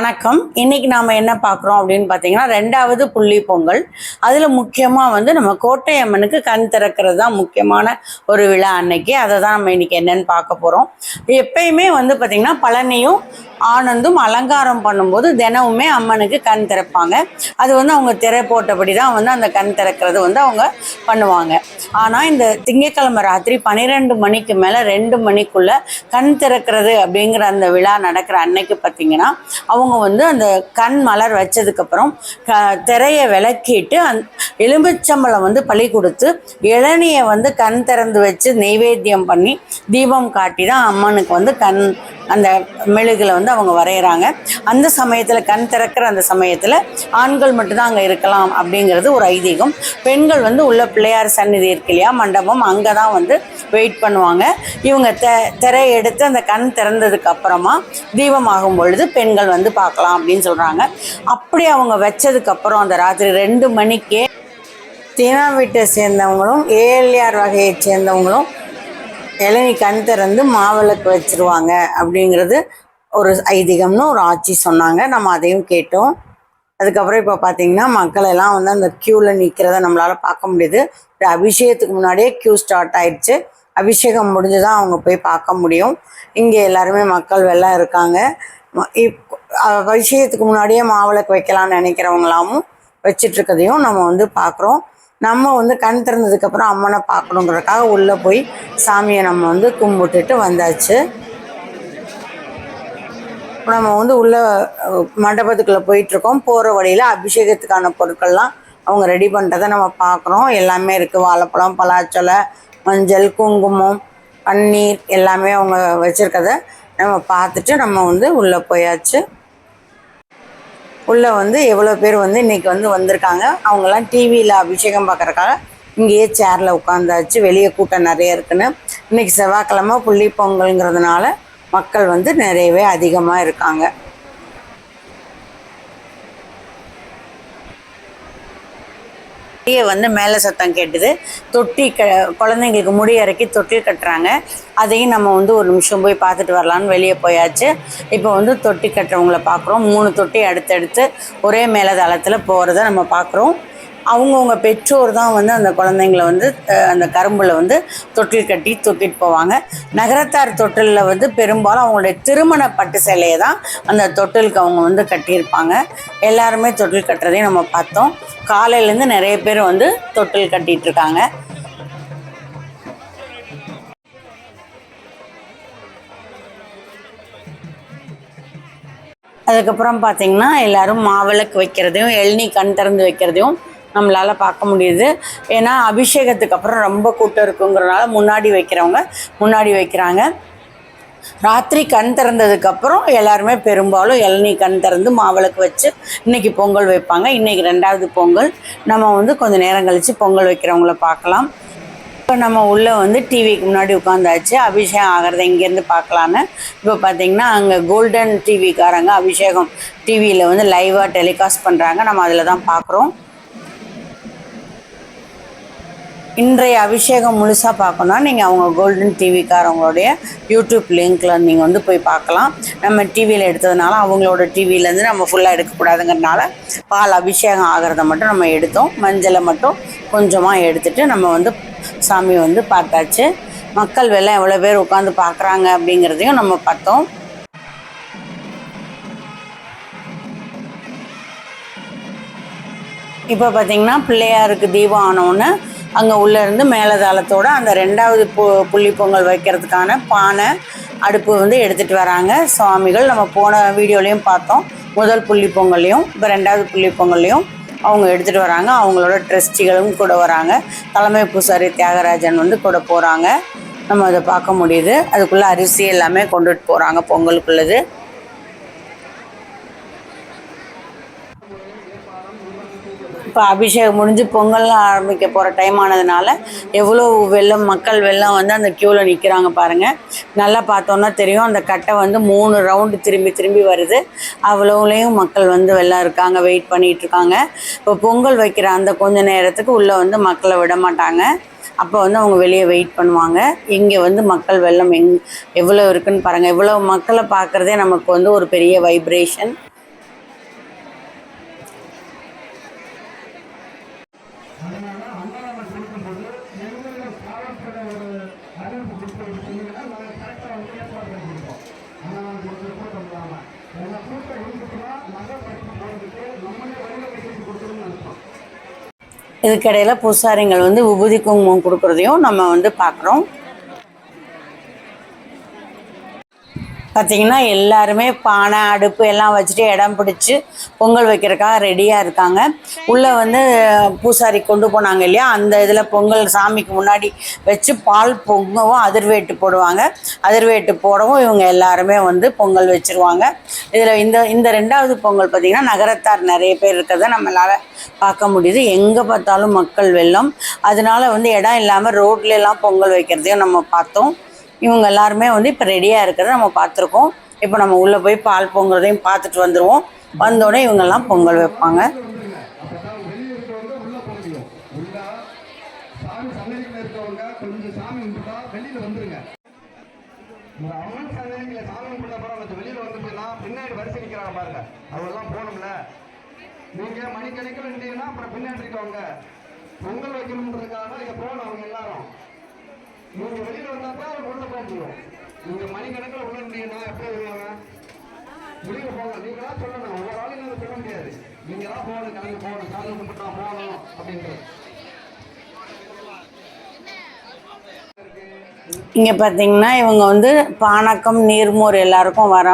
வணக்கம். இன்னைக்கு நாம என்ன பார்க்குறோம் அப்படின்னு பார்த்தீங்கன்னா ரெண்டாவது புள்ளி பொங்கல். அதில் முக்கியமாக வந்து நம்ம கோட்டை அம்மனுக்கு கண் திறக்கிறது தான் முக்கியமான ஒரு விழா அன்னைக்கு. அதை தான் நம்ம இன்னைக்கு என்னன்னு பார்க்க போகிறோம் எப்பயுமே வந்து பார்த்திங்கன்னா பழனியும் ஆனந்தும் அலங்காரம் பண்ணும்போது தினமுமே அம்மனுக்கு கண் திறப்பாங்க. அது வந்து அவங்க திரை போட்டபடி தான் வந்து அந்த கண் திறக்கிறது வந்து அவங்க பண்ணுவாங்க. ஆனால் இந்த திங்கக்கிழமை ராத்திரி பன்னிரெண்டு மணிக்கு மேலே ரெண்டு மணிக்குள்ள கண் திறக்கிறது அப்படிங்கிற அந்த விழா நடக்கிற அன்னைக்கு பார்த்தீங்கன்னா அவங்க வந்து அந்த கண் மலர் வச்சதுக்கப்புறம் க திரையை விளக்கிட்டு அந் எலும்புச்சம்பளம் வந்து பழி கொடுத்து இளநியை வந்து கண் திறந்து வச்சு நெய்வேத்தியம் பண்ணி தீபம் காட்டி தான் அம்மனுக்கு வந்து கண் அந்த மெழுகில் வந்து அவங்க வரைகிறாங்க அந்த சமயத்தில் கண் திறக்கிற அந்த சமயத்தில் ஆண்கள் மட்டும்தான் அங்கே இருக்கலாம் அப்படிங்கிறது ஒரு ஐதீகம். பெண்கள் வந்து உள்ள பிள்ளையார் சந்நிதி இருக்கு இல்லையா மண்டபம் அங்கே தான் வந்து வெயிட் பண்ணுவாங்க. இவங்க தெ திரை எடுத்து அந்த கண் திறந்ததுக்கு அப்புறமா தீபம் ஆகும் பொழுது பெண்கள் வந்து பார்க்கலாம் அப்படின்னு சொல்கிறாங்க அப்படி அவங்க வச்சதுக்கப்புறம் அந்த ராத்திரி ரெண்டு மணிக்கே தினா வீட்டை சேர்ந்தவங்களும் ஏஎல்ஆர் வகையை சேர்ந்தவங்களும் இளநி கண் திறந்து மாவிளக்கு வச்சிருவாங்க அப்படிங்கிறது ஒரு ஐதீகம்னு ஒரு ஆட்சி சொன்னாங்க. நம்ம அதையும் கேட்டோம். அதுக்கப்புறம் இப்போ பார்த்தீங்கன்னா மக்கள் எல்லாம் வந்து அந்த க்யூவில் நிற்கிறத நம்மளால் பார்க்க முடியுது. ஒரு அபிஷேகத்துக்கு முன்னாடியே க்யூ ஸ்டார்ட் ஆயிடுச்சு. அபிஷேகம் முடிஞ்சு தான் அவங்க போய் பார்க்க முடியும். இங்கே எல்லாருமே மக்கள் வெள்ளம் இருக்காங்க. ம- இப் அபிஷேகத்துக்கு முன்னாடியே மாவிளக்கு வைக்கலாம்னு நினைக்கிறவங்களாமும் வச்சிட்ருக்கதையும் நம்ம வந்து பார்க்குறோம். நம்ம வந்து கண் திறந்ததுக்கப்புறம் அம்மனை பார்க்கணுங்கிறதுக்காக உள்ளே போய் சாமியை நம்ம வந்து கும்பிட்டுட்டு வந்தாச்சு. இப்போ நம்ம வந்து உள்ள மண்டபத்துக்குள்ளே போயிட்டுருக்கோம். போயிட்டு இருக்கோம் போகிற வழியில் அபிஷேகத்துக்கான பொருட்கள்லாம் அவங்க ரெடி பண்ணுறதை நம்ம பார்க்குறோம். எல்லாமே இருக்குது வாழைப்பழம் பலாச்சொலை மஞ்சள் குங்குமம் பன்னீர் எல்லாமே அவங்க வச்சுருக்கத நம்ம பார்த்துட்டு நம்ம வந்து உள்ளே போயாச்சு. உள்ளே வந்து எவ்வளோ பேர் வந்து இன்னைக்கு வந்து வந்திருக்காங்க. அவங்கெல்லாம் டிவியில் அபிஷேகம் பார்க்குறக்காக இங்கேயே சேரில் உட்காந்தாச்சு. வெளியே கூட்டம் நிறைய இருக்குன்னு. இன்னைக்கு செவ்வாய்க்கிழமை புள்ளி பொங்கல்ங்கிறதுனால மக்கள் வந்து நிறையவே அதிகமாக இருக்காங்க. வெளியே வந்து மேலே சத்தம் கேட்டுது. தொட்டி க குழந்தைங்களுக்கு முடி இறக்கி தொட்டில் கட்டுறாங்க. அதையும் நம்ம வந்து ஒரு நிமிஷம் போய் பார்த்துட்டு வரலான்னு வெளியே போயாச்சு. இப்போ வந்து தொட்டி கட்டுறவங்கள பார்க்குறோம். மூணு தொட்டி அடுத்தடுத்து ஒரே மேலே தளத்தில் போகிறத நம்ம பார்க்குறோம். அவங்கவுங்க பெற்றோர் தான் வந்து அந்த குழந்தைங்கள வந்து அந்த கரும்பில் வந்து தொட்டில் கட்டி தூக்கிட்டு போவாங்க. நகரத்தார் தொட்டிலில் வந்து பெரும்பாலும் அவங்களுடைய திருமண பட்டு சேலையை தான் அந்த தொட்டிலுக்கு அவங்க வந்து கட்டியிருப்பாங்க. எல்லாருமே தொட்டில் கட்டுறதையும் நம்ம பார்த்தோம். காலையிலேருந்து நிறைய பேர் வந்து தொட்டில் கட்டிகிட்டு இருக்காங்க அதுக்கப்புறம் பார்த்தீங்கன்னா எல்லாரும் மாவிளக்கு வைக்கிறதையும் எள்நீ கண் திறந்து வைக்கிறதையும் நம்மளால் பார்க்க முடியுது. ஏன்னா அபிஷேகத்துக்கு அப்புறம் ரொம்ப கூட்டம் இருக்குங்கிறனால முன்னாடி வைக்கிறவங்க முன்னாடி வைக்கிறாங்க. ராத்திரி கண் திறந்ததுக்கப்புறம் எல்லாருமே பெரும்பாலும் இளநீ கண் திறந்து மாவிளக்கு வச்சு இன்னைக்கு பொங்கல் வைப்பாங்க. இன்னைக்கு ரெண்டாவது பொங்கல். நம்ம வந்து கொஞ்சம் நேரம் கழித்து பொங்கல் வைக்கிறவங்கள பார்க்கலாம். இப்போ நம்ம உள்ளே வந்து டிவிக்கு முன்னாடி உட்காந்தாச்சு அபிஷேகம் ஆகிறத இங்கேருந்து பார்க்கலான்னு. இப்போ பார்த்தீங்கன்னா அங்கே கோல்டன் டிவிக்காரங்க அபிஷேகம் டிவியில் வந்து லைவாக டெலிகாஸ்ட் பண்ணுறாங்க நம்ம அதில் தான் பார்க்குறோம். இன்றைய அபிஷேகம் முழுசாக பார்க்கணும்னா நீங்கள் அவங்க கோல்டன் டிவிக்காரவங்களுடைய யூடியூப் லிங்க்கில் நீங்கள் வந்து போய் பார்க்கலாம். நம்ம டிவியில் எடுத்ததுனால அவங்களோட டிவிலேருந்து நம்ம ஃபுல்லாக எடுக்கக்கூடாதுங்கிறனால பால் அபிஷேகம் ஆகிறத மட்டும் நம்ம எடுத்தோம். மஞ்சளை மட்டும் கொஞ்சமாக எடுத்துகிட்டு நம்ம வந்து சாமி வந்து பார்த்தாச்சு. மக்கள் வெள்ளம் எவ்வளோ பேர் உட்காந்து பார்க்குறாங்க அப்படிங்கிறதையும் நம்ம பார்த்தோம். இப்போ பார்த்தீங்கன்னா பிள்ளையாருக்கு தீபம் ஆனவுடனே அங்கே உள்ளே இருந்து அந்த ரெண்டாவது பு புள்ளி பொங்கல் வைக்கிறதுக்கான பானை அடுப்பு வந்து எடுத்துகிட்டு வராங்க. சுவாமிகள் நம்ம போன வீடியோலையும் பார்த்தோம். முதல் புள்ளி பொங்கல்லையும் இப்போ ரெண்டாவது புள்ளி பொங்கல்லையும் அவங்க எடுத்துகிட்டு வராங்க. அவங்களோட ட்ரஸ்டிகளும் கூட வராங்க. தலைமை பூசாரி தியாகராஜன் வந்து கூட போகிறாங்க நம்ம அதை பார்க்க முடியுது. அதுக்குள்ளே அரிசி எல்லாமே கொண்டுட்டு போகிறாங்க பொங்கலுக்குள்ளது. இப்போ அபிஷேகம் முடிஞ்சு பொங்கல்லாம் ஆரம்பிக்க போகிற டைம் ஆனதுனால எவ்வளோ வெள்ளம் மக்கள் வெள்ளம் வந்து அந்த க்யூவில் நிற்கிறாங்க பாருங்கள் நல்லா பார்த்தோன்னா தெரியும். அந்த கட்டை வந்து மூணு ரவுண்டு திரும்பி திரும்பி வருது. அவ்வளோலையும் மக்கள் வந்து வெள்ளம் இருக்காங்க வெயிட் பண்ணிகிட்டு இருக்காங்க. இப்போ பொங்கல் வைக்கிற அந்த கொஞ்ச நேரத்துக்கு உள்ளே வந்து மக்களை விட மாட்டாங்க. அப்போ வந்து அவங்க வெளியே வெயிட் பண்ணுவாங்க. இங்கே வந்து மக்கள் வெள்ளம் எங் எவ்வளோ இருக்குன்னு பாருங்கள் இவ்வளோ மக்களை பார்க்குறதே நமக்கு வந்து ஒரு பெரிய வைப்ரேஷன் இப்படி இதுக்கிடையில் பூசாரிங்கள் வந்து உபதி குங்குமம் கொடுக்குறதையும் நம்ம வந்து பார்க்குறோம். பார்த்தீங்கன்னா எல்லாருமே பானை அடுப்பு எல்லாம் வச்சுட்டு இடம் பிடிச்சி பொங்கல் வைக்கிறதுக்காக ரெடியாக இருக்காங்க. உள்ளே வந்து பூசாரி கொண்டு போனாங்க இல்லையா? அந்த இதில் பொங்கல் சாமிக்கு முன்னாடி வச்சு பால் பொங்கவும் அதிர்வேட்டு போடுவாங்க. அதிர்வேட்டு போடவும் இவங்க எல்லாருமே வந்து பொங்கல் வச்சுருவாங்க. இதில் இந்த இந்த ரெண்டாவது பொங்கல் பார்த்திங்கன்னா நகரத்தார் நிறைய பேர் இருக்கிறத நம்மளால் பார்க்க முடியுது. எங்கே பார்த்தாலும் மக்கள் வெள்ளம். அதனால வந்து இடம் இல்லாமல் ரோட்லெலாம் பொங்கல் வைக்கிறதையும் நம்ம பார்த்தோம். இவங்க எல்லாருமே வந்து இப்போ ரெடியாக இருக்கிறத நம்ம பார்த்துருக்கோம். இப்போ நம்ம உள்ளே போய் பால் பொங்குறதையும் பார்த்துட்டு வந்துடுவோம் வந்தோடனே இவங்கெல்லாம் பொங்கல் வைப்பாங்க. நீங்க மணிக்கணக்கில் அப்புறம் பின்னாடி இருக்கவங்க பொங்கல் வைக்கணுன்றதுக்காக இங்க போகணும் அவங்க எல்லாரும். இவங்க வெளியில வந்தா அவங்க உள்ள போக முடியும். நீங்க மணிக்கணக்கில் உள்ள நின்றீங்கன்னா எப்படி வருவாங்க? வெளியில போங்க நீங்களா சொல்லணும். ஒவ்வொரு ஆளையும் நீங்க சொல்ல முடியாது. நீங்களா போகணும். கிளம்பி போகணும். சாமி கும்பிட்டா போகணும் அப்படின்றது. இங்கே பார்த்தீங்கன்னா இவங்க வந்து பானக்கம் நீர்மோர் எல்லாருக்கும் வர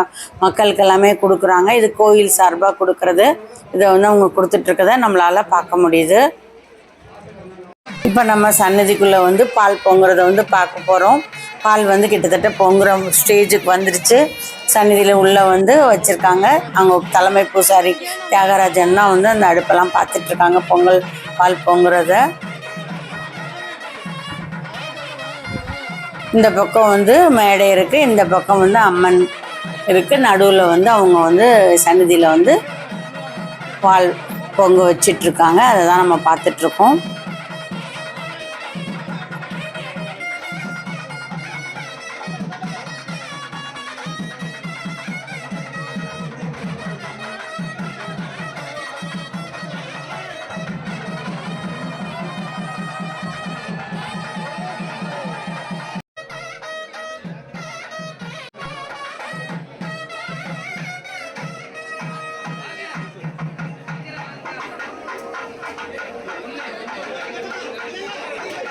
மக்களுக்கு எல்லாமே கொடுக்குறாங்க. இது கோயில் சார்பாக கொடுக்கறது. இதை வந்து அவங்க கொடுத்துட்ருக்கத நம்மளால் பார்க்க முடியுது. இப்போ நம்ம சன்னதிக்குள்ளே வந்து பால் பொங்குறத வந்து பார்க்க போகிறோம் பால் வந்து கிட்டத்தட்ட பொங்குற ஸ்டேஜுக்கு வந்துருச்சு. சன்னதியில் உள்ளே வந்து வச்சுருக்காங்க. அவங்க தலைமை பூசாரி தியாகராஜன்னா வந்து அந்த அடுப்பெல்லாம் பார்த்துட்ருக்காங்க பொங்கல் பால் பொங்குறத. இந்த பக்கம் வந்து மேடை இருக்குது இந்த பக்கம் வந்து அம்மன் இருக்குது நடுவில் வந்து அவங்க வந்து சன்னதியில் வந்து பால் பொங்க வச்சிட்ருக்காங்க அதை தான் நம்ம பார்த்துட்ருக்கோம்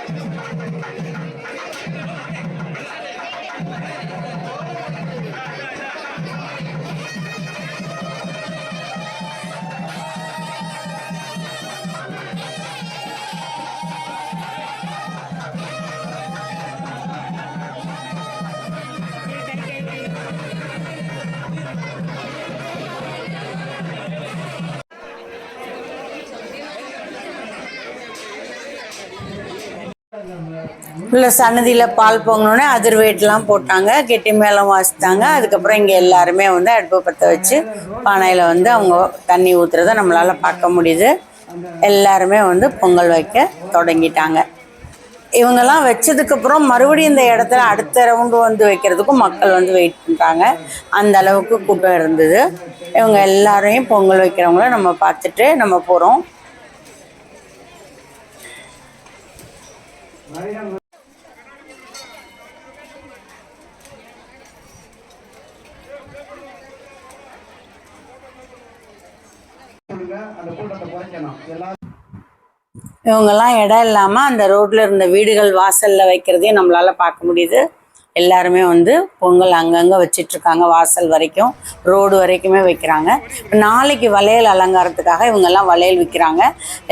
Thank you. உள்ள சன்னதியில் பால் பொங்கினோடனே அதிர்வேட்டெலாம் போட்டாங்க. கெட்டி மேளம் வாசித்தாங்க. அதுக்கப்புறம் இங்கே எல்லாருமே வந்து அடுப்பு பற்ற வச்சு பானையில் வந்து அவங்க தண்ணி ஊற்றுறத நம்மளால் பார்க்க முடியுது. எல்லாருமே வந்து பொங்கல் வைக்க தொடங்கிட்டாங்க. இவங்கெல்லாம் வச்சதுக்கப்புறம் மறுபடியும் இந்த இடத்துல அடுத்த ரவுண்டு வந்து வைக்கிறதுக்கும் மக்கள் வந்து வெயிட் பண்ணுறாங்க அந்த அளவுக்கு கூட்டம் இருந்தது. இவங்க எல்லாரையும் பொங்கல் வைக்கிறவங்கள நம்ம பார்த்துட்டு நம்ம போகிறோம் சொல்லுங்க அந்த கூட்டத்தை குறைக்கணும் எல்லாரும் இவங்கெல்லாம் இடம் இல்லாமல் அந்த ரோட்டில் இருந்த வீடுகள் வாசலில் வைக்கிறதையும் நம்மளால் பார்க்க முடியுது. எல்லாருமே வந்து பொங்கல் அங்கங்கே வச்சிட்ருக்காங்க வாசல் வரைக்கும். ரோடு வரைக்குமே வைக்கிறாங்க. நாளைக்கு வளையல் அலங்காரத்துக்காக இவங்கெல்லாம் வளையல் விற்கிறாங்க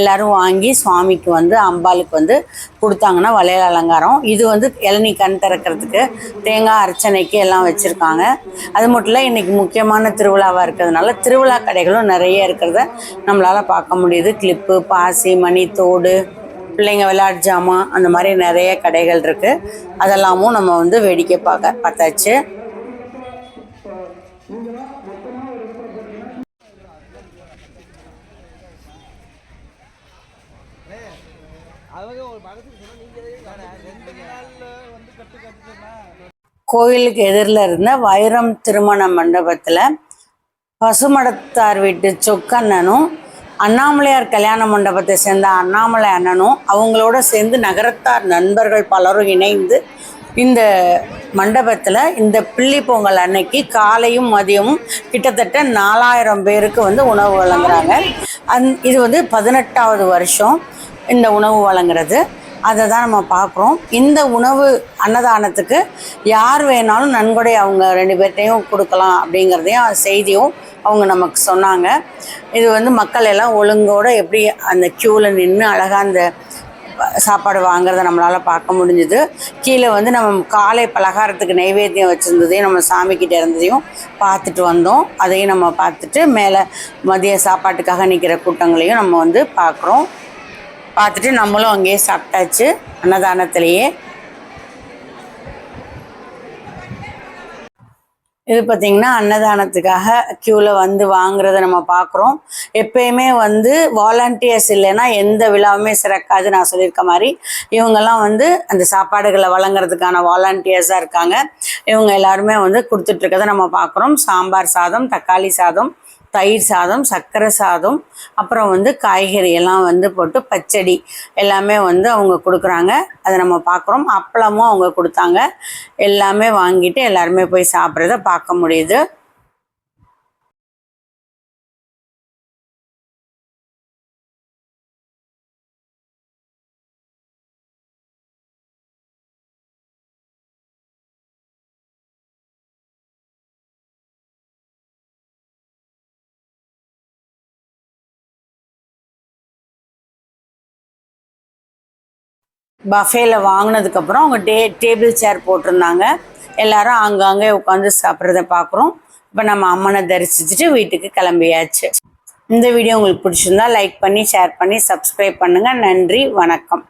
எல்லாரும் வாங்கி சுவாமிக்கு வந்து அம்பாளுக்கு வந்து கொடுத்தாங்கன்னா வளையல் அலங்காரம். இது வந்து இளநீ கண் திறக்கிறதுக்கு தேங்காய் அர்ச்சனைக்கு எல்லாம் வச்சுருக்காங்க. அது மட்டும் இல்லை இன்றைக்கி முக்கியமான திருவிழாவாக இருக்கிறதுனால திருவிழா கடைகளும் நிறைய இருக்கிறத நம்மளால் பார்க்க முடியுது. கிளிப்பு பாசி மணி தோடு பிள்ளைங்க விளையாட்டு ஜாமான் அந்த மாதிரி நிறைய கடைகள் இருக்குது அதெல்லாமும் நம்ம வந்து வேடிக்கை பார்க்க பார்த்தாச்சு. கோயிலுக்கு எதிரில் இருந்த வைரம் திருமண மண்டபத்தில் பசுமடத்தார் வீட்டு சொக்கண்ணனும் அண்ணாமலையார் கல்யாண மண்டபத்தை சேர்ந்த அண்ணாமலை அண்ணனும் அவங்களோட சேர்ந்து நகரத்தார் நண்பர்கள் பலரும் இணைந்து இந்த மண்டபத்தில் இந்த பிள்ளி பொங்கல் அன்னைக்கு காலையும் மதியமும் கிட்டத்தட்ட நாலாயிரம் பேருக்கு வந்து உணவு வழங்குறாங்க. அந் இது வந்து பதினெட்டாவது வருஷம் இந்த உணவு வழங்குறது. அதை தான் நம்ம பார்க்குறோம். இந்த உணவு அன்னதானத்துக்கு யார் வேணாலும் நன்கொடை அவங்க ரெண்டு பேர்ட்டையும் கொடுக்கலாம் அப்படிங்கிறதையும் செய்தியும் அவங்க நமக்கு சொன்னாங்க. இது வந்து மக்கள் எல்லாம் ஒழுங்கோட எப்படி அந்த க்யூவில் நின்று அழகாக அந்த சாப்பாடு வாங்குறத நம்மளால் பார்க்க முடிஞ்சுது. கீழே வந்து நம்ம காலை பலகாரத்துக்கு நைவேத்தியம் வச்சுருந்ததையும் நம்ம சாமிக்கிட்ட இருந்ததையும் பார்த்துட்டு வந்தோம். அதையும் நம்ம பார்த்துட்டு மேலே மதிய சாப்பாட்டுக்காக நிற்கிற கூட்டங்களையும் நம்ம வந்து பார்க்குறோம். பார்த்துட்டு நம்மளும் அங்கேயே சாப்பிட்டாச்சு. அன்னதானத்திலேயே. இது பார்த்திங்கன்னா அன்னதானத்துக்காக க்யூவில் வந்து வாங்குறத நம்ம பார்க்குறோம் எப்பயுமே வந்து வாலண்டியர்ஸ் இல்லைன்னா எந்த விழாவுமே சிறக்காது. நான் சொல்லியிருக்க மாதிரி இவங்கெல்லாம் வந்து அந்த சாப்பாடுகளை வழங்குறதுக்கான வாலண்டியர்ஸாக இருக்காங்க. இவங்க எல்லாருமே வந்து கொடுத்துட்ருக்கதை நம்ம பார்க்குறோம் சாம்பார் சாதம் தக்காளி சாதம் தயிர் சாதம் சர்க்கரை சாதம் அப்புறம் வந்து காய்கறி எல்லாம் வந்து போட்டு பச்சடி எல்லாமே வந்து அவங்க கொடுக்குறாங்க. அதை நம்ம பார்க்குறோம். அப்பளமும் அவங்க கொடுத்தாங்க. எல்லாமே வாங்கிட்டு எல்லாருமே போய் சாப்பிட்றத பார்க்க முடியுது. பஃபேல வாங்கினதுக்கப்புறம் அவங்க டே டேபிள் சேர் போட்டிருந்தாங்க. எல்லாரும் அங்கங்கே உட்காந்து சாப்பிட்றத பார்க்குறோம். இப்போ நம்ம அம்மனை தரிசிச்சுட்டு வீட்டுக்கு கிளம்பியாச்சு. இந்த வீடியோ உங்களுக்கு பிடிச்சிருந்தா லைக் பண்ணி ஷேர் பண்ணி சப்ஸ்கிரைப் பண்ணுங்கள் நன்றி வணக்கம்.